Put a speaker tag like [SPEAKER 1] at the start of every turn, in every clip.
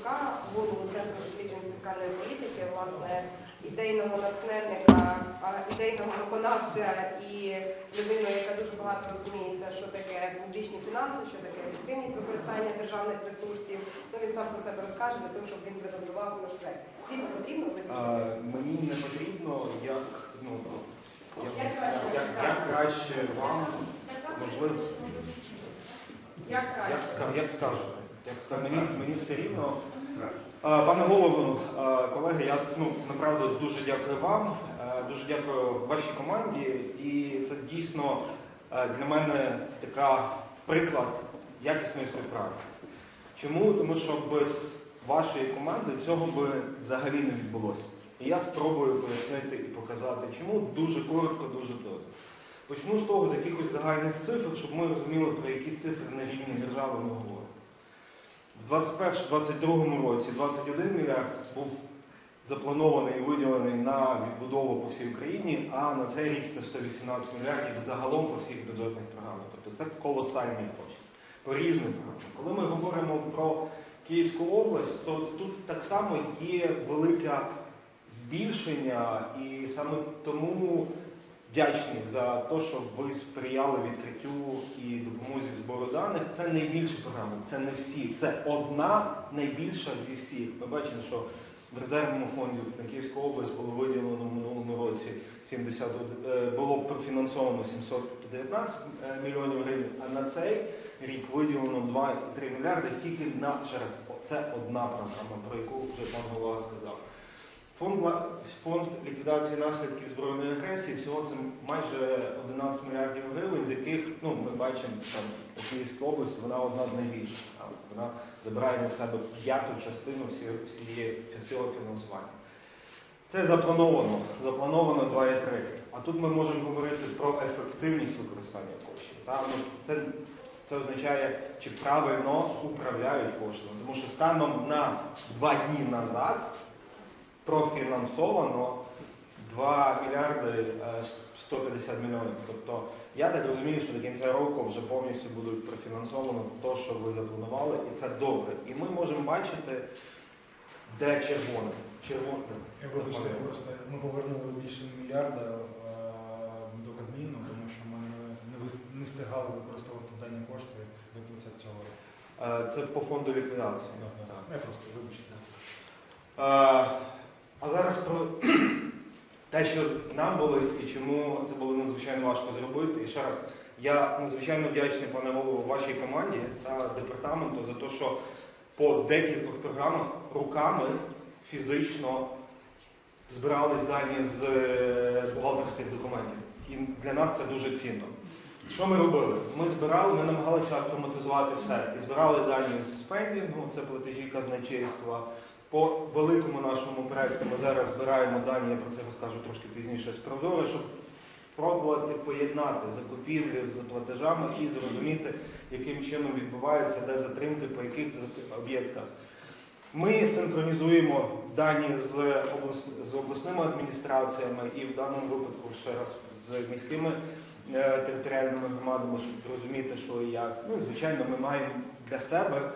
[SPEAKER 1] Іванчука, голову Центру досліджень фіскальної політики, власне, ідейного натхненника, ідейного виконавця і людину, яка дуже багато розуміється, що таке публічні фінанси, що таке ефективність використання державних ресурсів. То він сам про себе розкаже для того, щоб він презентував наш проект. Світло потрібно
[SPEAKER 2] мені не потрібно, як, ну, як,
[SPEAKER 1] краще?
[SPEAKER 2] як, як краще вам, можливо,
[SPEAKER 1] Як
[SPEAKER 2] як, як скажете. Як мені, мені все рівно. Пане голово, а, колеги, я ну, направду дуже дякую вам, е, дуже дякую вашій команді. І це дійсно е, для мене така приклад якісної співпраці. Чому? Тому що без вашої команди цього би взагалі не відбулося. І я спробую пояснити і показати, чому дуже коротко, дуже досить. Почну з того, з якихось загальних цифр, щоб ми розуміли, про які цифри на рівні держави ми говоримо. В 2021-2022 році 21 мільярд був запланований і виділений на відбудову по всій Україні, а на цей рік це 118 мільярдів загалом по всіх бюджетних програмах. Тобто це колосальні гроші по різним програмам. Коли ми говоримо про Київську область, то тут так само є велике збільшення, і саме тому вдячні за те, що ви сприяли відкриттю і допомозі в збору даних. Це найбільша програма, це не всі. Це одна найбільша зі всіх. Ми бачимо, що в резервному фонді на Київську область було виділено в минулому році 70, е, було профінансовано 719 е, мільйонів гривень, а на цей рік виділено 2,3 мільярди тільки на через це одна програма, про яку вже пан голова сказав. Фонд, фонд ліквідації наслідків збройної агресії всього це майже 11 мільярдів гривень, з яких ну, ми бачимо там у Київській області, вона одна з найбільших. Вона забирає на себе п'яту частину всієї- всього фінансування. Це заплановано. Заплановано 2,3. А тут ми можемо говорити про ефективність використання коштів. Ну, це, це означає, чи правильно управляють коштами. Тому що станом на два дні назад профінансовано 2 мільярди е, 150 мільйонів. Тобто я так розумію, що до кінця року вже повністю будуть профінансовано те, що ви запланували, і це добре. І ми можемо бачити, де червоне. Червоне.
[SPEAKER 3] Вибачте, просто ми повернули більше мільярда е, до Кабміну, тому що ми не- не, встигали використовувати дані кошти до кінця цього року.
[SPEAKER 2] Е, Це по фонду ліквідації. Так.
[SPEAKER 3] Я просто вибачте.
[SPEAKER 2] А зараз про те, що нам болить і чому це було надзвичайно важко зробити. І ще раз, я надзвичайно вдячний, пане голову, вашій команді та департаменту за те, що по декількох програмах руками фізично збирались дані з е, бухгалтерських документів. І для нас це дуже цінно. Що ми робили? Ми збирали, ми намагалися автоматизувати все. І збирали дані з спендінгу, це платежі казначейства. По великому нашому проекту ми зараз збираємо дані, я про це розкажу трошки пізніше з Прозоро, щоб пробувати поєднати закупівлі з платежами і зрозуміти, яким чином відбувається, де затримки, по яких об'єктах. Ми синхронізуємо дані з, з обласними адміністраціями і в даному випадку ще раз з міськими е, територіальними громадами, щоб розуміти, що і як. Ну і звичайно, ми маємо для себе,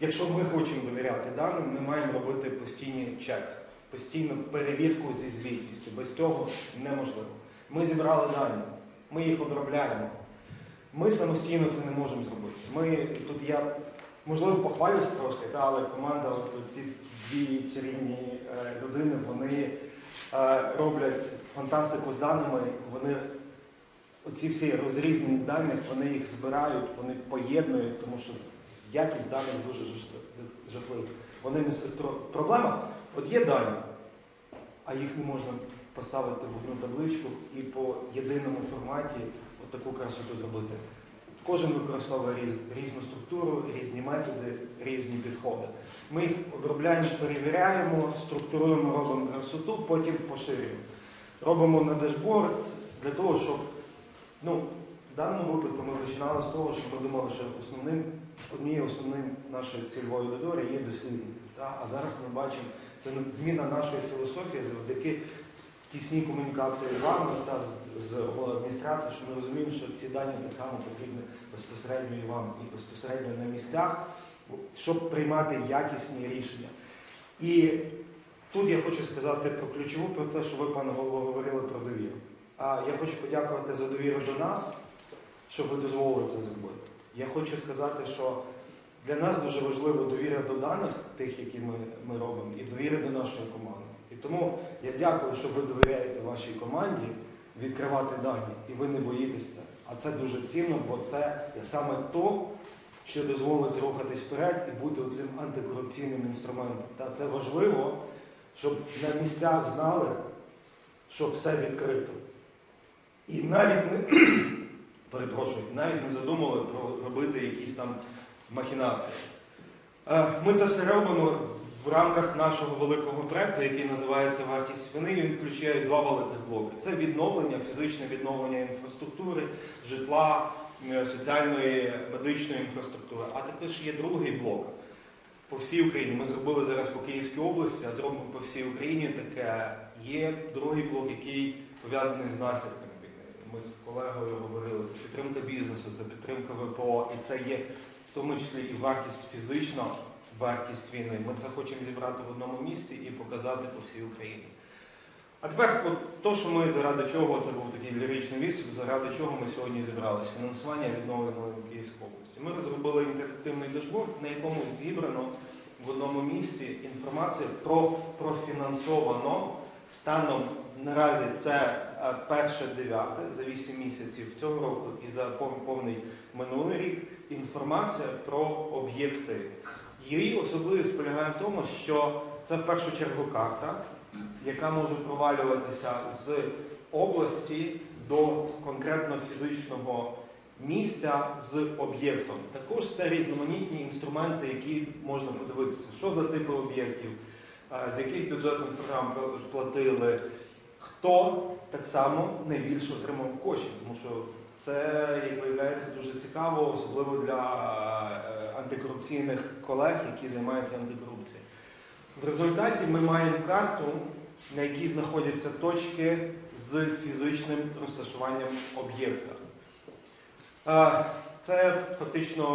[SPEAKER 2] якщо ми хочемо довіряти даним, ми маємо робити постійний чек, постійну перевірку зі звітністю. Без цього неможливо. Ми зібрали дані, ми їх обробляємо. Ми самостійно це не можемо зробити. Ми тут я можливо похвалюсь трошки, та, але команда, от ці дві чарівні е, людини, вони е, роблять фантастику з даними. Вони оці всі розрізнені дані, вони їх збирають, вони поєднують, тому що якість даних дуже жахлива. Вони про- проблема. От є дані, а їх не можна поставити в одну табличку і по єдиному форматі от таку красоту зробити. Кожен використовує різ- різну структуру, різні методи, різні підходи. Ми їх обробляємо, перевіряємо, структуруємо, робимо красоту, потім поширюємо. Робимо на дешборд для того, щоб ну, в даному випадку ми починали з того, що ми думали, що основним, однією основним нашої цільової аудиторії є дослідники. Та? А зараз ми бачимо, це зміна нашої філософії завдяки тісній комунікації з вами та з, з адміністрацією, що ми розуміємо, що ці дані так само потрібні безпосередньо і вам, і безпосередньо на місцях. щоб приймати якісні рішення. І тут я хочу сказати про ключову, про те, що ви, пане голово, говорили про довіру. Я хочу подякувати за довіру до нас, що ви дозволили це зробити. Я хочу сказати, що для нас дуже важлива довіра до даних, тих, які ми, ми робимо, і довіра до нашої команди. І тому я дякую, що ви довіряєте вашій команді відкривати дані, і ви не боїтесь це. А це дуже цінно, бо це саме то, що дозволить рухатись вперед і бути цим антикорупційним інструментом. Та це важливо, щоб на місцях знали, що все відкрито. І навіть не перепрошую, навіть не задумали про робити якісь там махінації. Е, Ми це все робимо в рамках нашого великого проекту, який називається Вартість вини. Він включає два великих блоки: це відновлення, фізичне відновлення інфраструктури, житла, соціальної медичної інфраструктури. А також є другий блок по всій Україні. Ми зробили зараз по Київській області, а зробимо по всій Україні таке. Є другий блок, який пов'язаний з наслідками. Ми з колегою говорили, це підтримка бізнесу, це підтримка ВПО, і це є в тому числі і вартість фізична, вартість війни. Ми це хочемо зібрати в одному місці і показати по всій Україні. А тепер, от то, що ми заради чого, це був такий ліричний виступ, заради чого ми сьогодні зібралися. Фінансування відновленої Київської області. Ми розробили інтерактивний дашборд, на якому зібрано в одному місці інформацію про профінансовано станом наразі це е, перше дев'яте за 8 місяців цього року і за повний минулий рік інформація про об'єкти. Її особливість полягає в тому, що це в першу чергу карта, яка може провалюватися з області до конкретно фізичного місця з об'єктом. Також це різноманітні інструменти, які можна подивитися, що за типи об'єктів, з яких бюджетних програм платили, хто так само найбільше отримав коштів, тому що це, як виявляється, дуже цікаво, особливо для е, антикорупційних колег, які займаються антикорупцією. В результаті ми маємо карту, на якій знаходяться точки з фізичним розташуванням об'єкта. Це фактично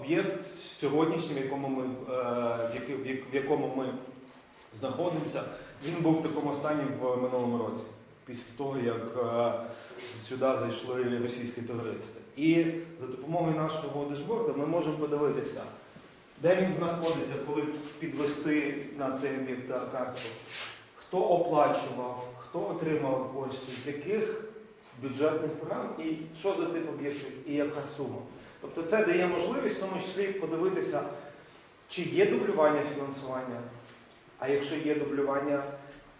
[SPEAKER 2] об'єкт сьогоднішній, в якому ми, е, в якому ми знаходимося. Він був в такому стані в минулому році, після того, як е, сюди зайшли російські терористи. І за допомогою нашого дешборду ми можемо подивитися, де він знаходиться, коли підвести на цей об'єкт карту, хто оплачував, хто отримав кошти, з яких бюджетних програм і що за тип об'єктів і яка сума. Тобто це дає можливість в тому числі подивитися, чи є дублювання фінансування, а якщо є дублювання,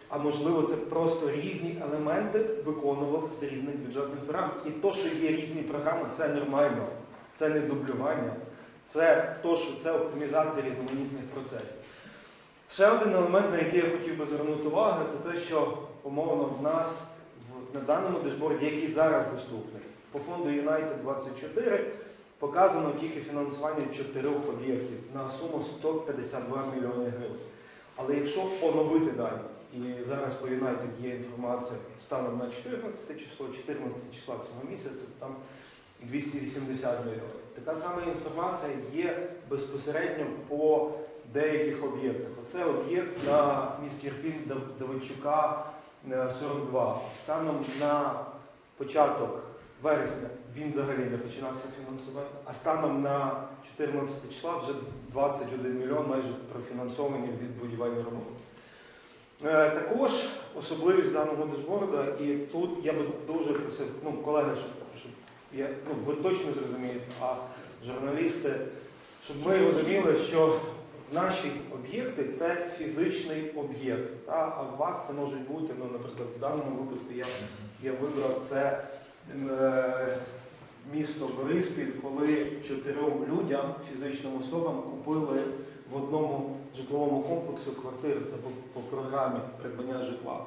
[SPEAKER 2] а можливо це просто різні елементи виконувалися з різних бюджетних програм. І то, що є різні програми, це нормально, це не дублювання, це то, що це оптимізація різноманітних процесів. Ще один елемент, на який я хотів би звернути увагу, це те, що умовно в нас на даному дешборді, який зараз доступний, по фонду United 24 показано тільки фінансування чотирьох об'єктів на суму 152 мільйони гривень. Але якщо оновити дані, і зараз по United є інформація станом на 14 число, 14 числа цього місяця, там 280 мільйонів. Така сама інформація є безпосередньо по деяких об'єктах. Оце об'єкт на місті Ірпінь Давидчука 42. Станом на початок вересня він взагалі не починався фінансувати, а станом на 14 числа вже 21 мільйон майже профінансовані від будівельної роботи. Е, Також особливість даного дешборда, і тут я би дуже просив, ну, колеги, щоб, щоб я, ну, ви точно зрозумієте, а журналісти, щоб ми розуміли, що наші об'єкти це фізичний об'єкт. А у вас це можуть бути, ну, наприклад, в даному випадку я, я вибрав це е, місто Бориспіль, коли чотирьом людям, фізичним особам, купили в одному житловому комплексі квартири. Це по, по програмі придбання житла.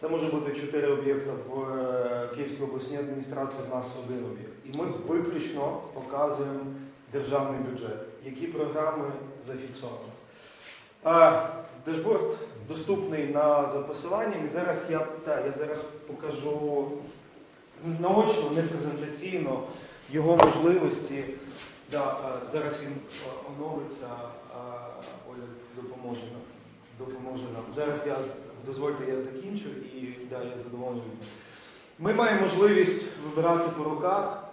[SPEAKER 2] Це може бути чотири об'єкти в е, Київській обласній адміністрації, в нас один об'єкт. І ми виключно показуємо державний бюджет, які програми зафіксовані. А, Дешборд доступний на за. І зараз я, та, я зараз покажу наочно, не презентаційно його можливості. Да, зараз він оновиться, е, Оля допоможе нам. Допоможе нам. Зараз я дозвольте, я закінчу і да, я задоволений. Ми маємо можливість вибирати по роках,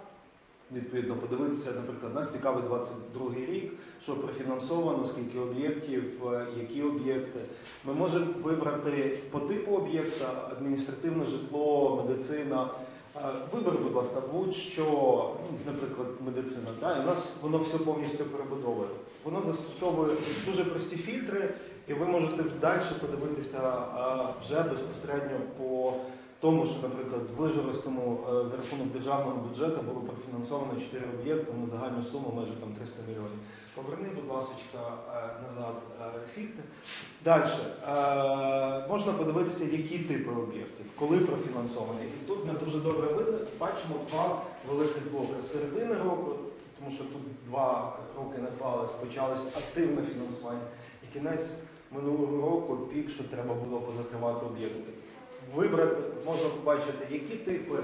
[SPEAKER 2] відповідно, подивитися, наприклад, нас цікавий 22 рік, що профінансовано, скільки об'єктів, е, які об'єкти. Ми можемо вибрати по типу об'єкта адміністративне житло, медицина. Е, будь ласка, будь-що, ну, наприклад, медицина. Да, і у нас воно все повністю перебудовує. Воно застосовує дуже прості фільтри, і ви можете далі подивитися е, вже безпосередньо по тому, що, наприклад, в Вижгородському е, за рахунок державного бюджету було профінансовано 4 об'єкти на загальну суму майже там 300 мільйонів. Поверни, будь ласка, назад е, фільтр. Далі. Е, можна подивитися, які типи об'єктів, коли профінансовані. І тут ми дуже добре видно, бачимо два великих блоки. Середини року, тому що тут два роки наклались, почалось активне фінансування. І кінець минулого року пік, що треба було позакривати об'єкти. Вибрати, можна побачити, які типи,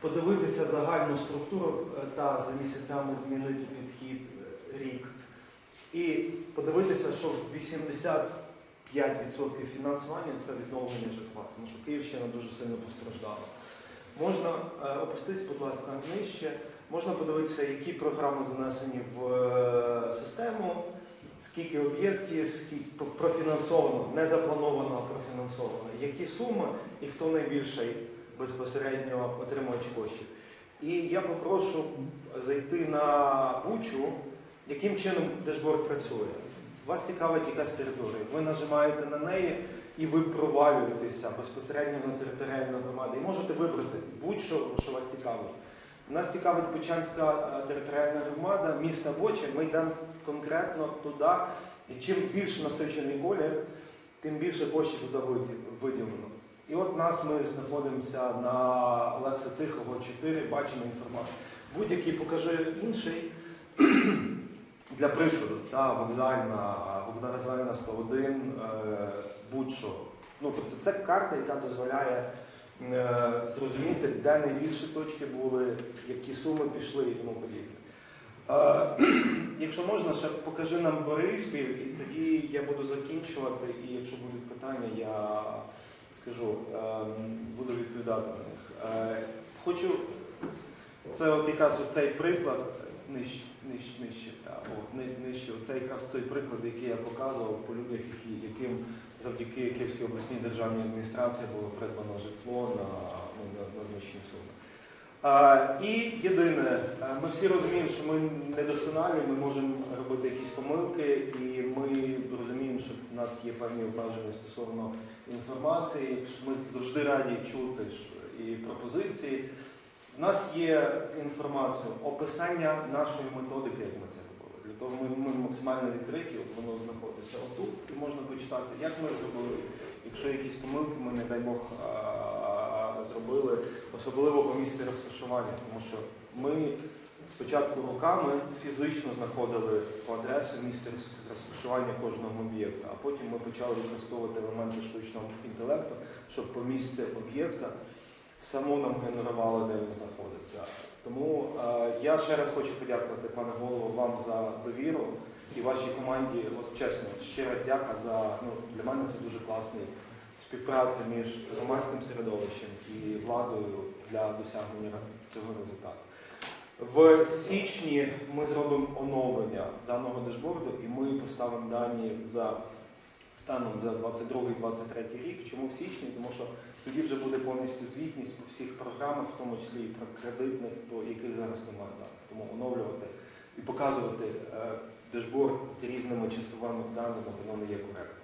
[SPEAKER 2] подивитися загальну структуру е, та за місяцями змінити підхід е, рік. І подивитися, що 85% фінансування це відновлення житла, тому що Київщина дуже сильно постраждала. Можна е, опуститись, будь ласка, нижче. Можна подивитися, які програми занесені в систему, скільки об'єктів, скільки профінансовано, не заплановано, а профінансовано, які суми і хто найбільший безпосередньо отримувач коштів. І я попрошу зайти на Бучу, яким чином дешборд працює. Вас цікавить якась територія. Ви нажимаєте на неї і ви провалюєтеся безпосередньо на територіальну громаду. І можете вибрати будь-що, що вас цікавить. Нас цікавить Бучанська е, територіальна громада, міста Боча. Ми йдемо конкретно туди. І чим більш насичений колір, тим більше коштів туди виділено. І от нас ми знаходимося на Олекса Тихого 4, бачимо інформацію. Будь-який покажи інший. Для прикладу, та, вокзальна, вокзальна 101, е, будь-що. Ну, тобто це карта, яка дозволяє зрозуміти, де найбільші точки були, які суми пішли і тому подібне. Е, якщо можна, ще покажи нам Бориспіль, і тоді я буду закінчувати, і якщо будуть питання, я скажу, е, буду відповідати на них. Е, хочу, це от якраз оцей приклад, нижче, нижче, нижче, та, о, нижче, це якраз той приклад, який я показував по людях, яким завдяки Київській обласній державній адміністрації було придбано житло на, ну, на, на значні суми. І єдине, ми всі розуміємо, що ми недосконалі, ми можемо робити якісь помилки, і ми розуміємо, що в нас є певні обмеження стосовно інформації. Ми завжди раді чути і пропозиції. У нас є інформація, описання нашої методики, як ми це. Для того ми, ми максимально відкриті, от воно знаходиться отут, і можна почитати, як ми зробили. Якщо якісь помилки ми, не дай Бог, зробили, особливо по місці розташування, тому що ми спочатку руками фізично знаходили по адресі місце розташування кожного об'єкта, а потім ми почали використовувати елементи штучного інтелекту, щоб по місці об'єкта само нам генерувало, де він знаходиться. Тому е, я ще раз хочу подякувати, пане голово, вам за довіру і вашій команді. От чесно, щира дяка за ну для мене це дуже класний співпраця між громадським середовищем і владою для досягнення цього результату. В січні ми зробимо оновлення даного дешборду і ми поставимо дані за станом за 22-23 рік. Чому в січні? Тому що тоді вже буде повністю звітність по всіх програмах, в тому числі і про кредитних, до яких зараз немає даних. Тому оновлювати і показувати е, дешборд з різними часовими даними, воно не є коректно.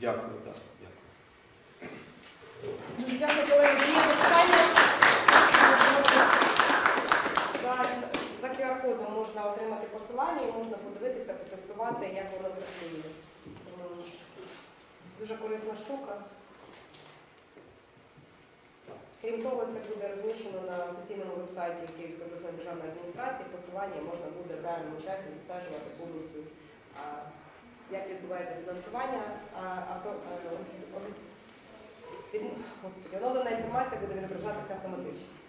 [SPEAKER 2] Дякую, так, дякую.
[SPEAKER 1] Дуже дякую, колеги. Питання. За QR-кодом можна отримати посилання і можна подивитися, протестувати, як воно працює. Дуже корисна штука. Крім того, це буде розміщено на офіційному вебсайті Київської обласної державної адміністрації. Посилання можна буде в реальному часі відстежувати повністю, як відбувається фінансування авто, оновлена інформація буде відображатися автоматично.